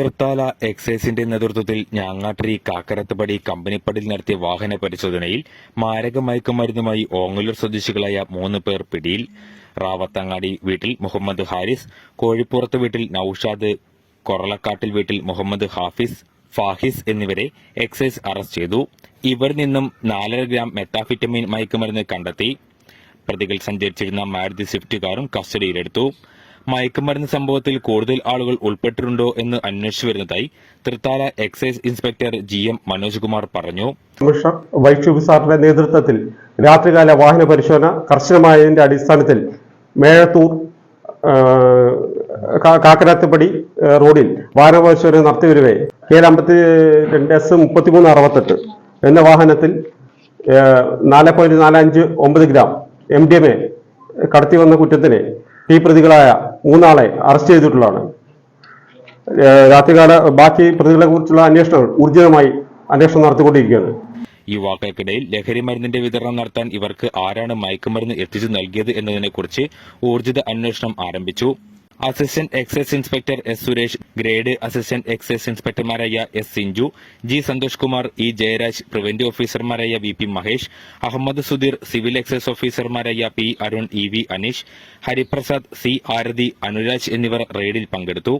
തൃത്താല എക്സൈസിന്റെ നേതൃത്വത്തിൽ ഞാങ്ങാട്ടിരി കാക്കരത്തുപടി കമ്പനിപ്പടിയിൽ നടത്തിയ വാഹന പരിശോധനയിൽ മാരക മയക്കുമരുന്നുമായി ഓങ്ങല്ലൂർ സ്വദേശികളായ മൂന്ന് പേർ പിടിയിൽ. റാവത്തങ്ങാടി വീട്ടിൽ മുഹമ്മദ് ഹാരിസ് കോഴിപ്പുറത്ത് വീട്ടിൽ നൌഷാദ് കൊറളക്കാട്ടിൽ വീട്ടിൽ മുഹമ്മദ് ഹാഫിസ് ഫാഹിസ് എന്നിവരെ എക്സൈസ് അറസ്റ്റ് ചെയ്തു. ഇവരിൽ നിന്നും നാലര ഗ്രാം മെത്താഫിറ്റമിൻ മയക്കുമരുന്ന് കണ്ടെത്തി. പ്രതികൾ സഞ്ചരിച്ചിരുന്ന മാരുതി സ്വിഫ്റ്റ് കാറും കസ്റ്റഡിയിലെടുത്തു. മയക്കുമരുന്ന് സംഭവത്തിൽ കൂടുതൽ ആളുകൾ ഉൾപ്പെട്ടിട്ടുണ്ടോ എന്ന് അന്വേഷിച്ചു വരുന്നതായി Thrithala excise inspector G M Manoj Kumar പറഞ്ഞു. കമ്മീഷണർ സാറിന്റെ നേതൃത്വത്തിൽ രാത്രികാല വാഹന പരിശോധന കർശനമായതിന്റെ അടിസ്ഥാനത്തിൽ മേഴത്തൂർ ആ, കാ- കാക്കരാത്തുപടി ആ, റോഡിൽ വാഹന പരിശോധന നടത്തിവരുവേ കെ അമ്പത്തി രണ്ട് എസ് മുപ്പത്തിമൂന്ന് അറുപത്തെട്ട് എന്ന വാഹനത്തിൽ നാല് പോയിന്റ് നാല് അഞ്ച് ഒമ്പത് gram M D M A കടത്തി വന്ന കുറ്റത്തിന് ഈ പ്രതികളായ മൂന്നാളെ അറസ്റ്റ് ചെയ്തിട്ടുള്ളതാണ്. രാത്രികാല ബാക്കി പ്രതികളെ കുറിച്ചുള്ള അന്വേഷണം ഊർജിതമായി അന്വേഷണം നടത്തിക്കൊണ്ടിരിക്കുകയാണ്. യുവാക്കൾക്കിടയിൽ ലഹരി മരുന്നിന്റെ വിതരണം നടത്താൻ ഇവർക്ക് ആരാണ് മയക്കുമരുന്ന് എത്തിച്ചു നൽകിയത് എന്നതിനെക്കുറിച്ച് ഊർജിത അന്വേഷണം ആരംഭിച്ചു. Assistant excise inspector S Suresh grade assistant excise ഇൻസ്പെക്ടർമാരായ S Sinchu G Santhosh Kumar E Jayaraj preventive ഓഫീസർമാരായ V P Mahesh Ahammed Sudheer civil excise ഓഫീസർമാരായ P Arun E V Aneesh Hariprasad C Arathi Anuraj എന്നിവർ റെയ്ഡിൽ പങ്കെടുത്തു.